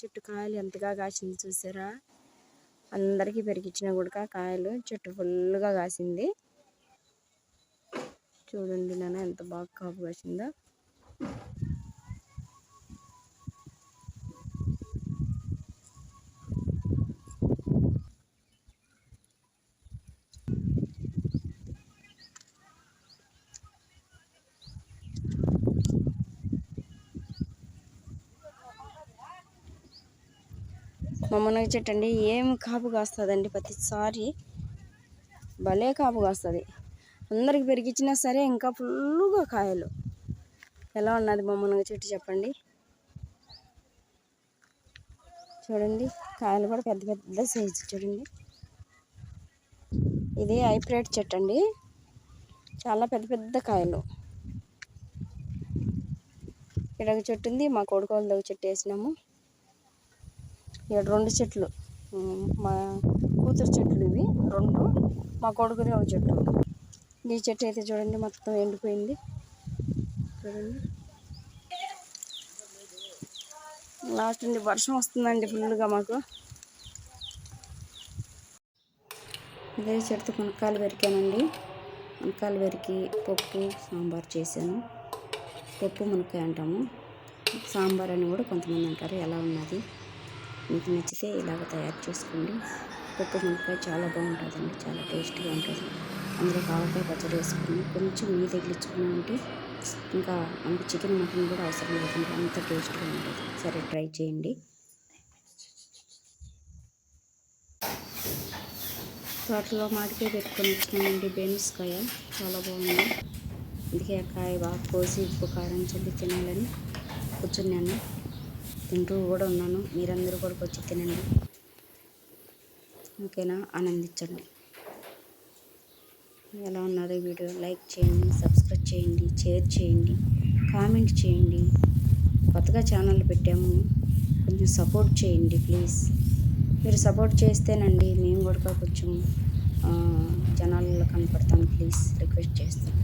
చెట్టు కాయలు ఎంతగా కాసింది చూసారా? అందరికీ పెరిగిచ్చిన కూడా కాయలు చెట్టు ఫుల్గా కాసింది. చూడండి నాన్న ఎంత బాగా కాపు కాసిందో. మా మునగ చెట్టు అండి ఏం కాపు కాస్తుందండి ప్రతిసారి. భలే కాపు కాస్తుంది. అందరికి పెరిగిచ్చినా సరే ఇంకా ఫుల్గా కాయలు. ఎలా ఉన్నది మా మునగ చెట్టు చెప్పండి. చూడండి కాయలు కూడా పెద్ద పెద్ద సైజు చూడండి. ఇది హైబ్రిడ్ చెట్టు అండి. చాలా పెద్ద పెద్ద కాయలు. ఇక్కడ చెట్టు ఉంది మా కొడుకోళ్ళ చెట్టు వేసినాము. ఇక్కడ రెండు చెట్లు. మా కూతురు చెట్లు ఇవి రెండు. మా కొడుకుది ఒక చెట్టు. ఈ చెట్టు అయితే చూడండి మొత్తం ఎండిపోయింది. చూడండి. లాస్ట్ నుండి వర్షం వస్తుందండి ఫుల్గా మాకు. ఇదే చెట్టు మునక్కాయలు పెరికానండి. మునక్కాయలు పెరికి పప్పు సాంబార్ చేశాను. పప్పు మునక్కాయ అంటాము. సాంబార్ అని కూడా కొంతమంది అంటారు ఎలా ఉన్నది? మీకు నచ్చితే ఇలాగ తయారు చేసుకోండి. పప్పు మునక్కాయ చాలా బాగుంటుందండి. చాలా టేస్ట్గా ఉంటుంది. అందులో కావకాయ పచ్చడి వేసుకుని కొంచెం నెయ్యి తగిలించుకుని ఉంటే ఇంకా మనకు చికెన్ మటన్ కూడా అవసరం లేదండి. అంత టేస్ట్గా ఉంటుంది. సరే ట్రై చేయండి. తోటలో మాటికే పెట్టుకొని వచ్చినామండి బెనిస్కాయ చాలా బాగుంది. అందుకే ఆ కాయ బాగా కోసి ఉప్పు కారం చల్లి తినాలని కూర్చున్నాను. తింటూ కూడా ఉన్నాను. మీరందరూ కూడా వచ్చి తినండి. ఓకేనా? ఆనందించండి. ఎలా ఉన్నదో వీడియో? లైక్ చేయండి సబ్స్క్రైబ్ చేయండి షేర్ చేయండి కామెంట్ చేయండి. కొత్తగా ఛానల్ పెట్టాము. కొంచెం సపోర్ట్ చేయండి ప్లీజ్. మీరు సపోర్ట్ చేస్తేనండి మేము కూడా కొంచెం జనాలలో కనపడతాం ప్లీజ్. రిక్వెస్ట్ చేస్తాను.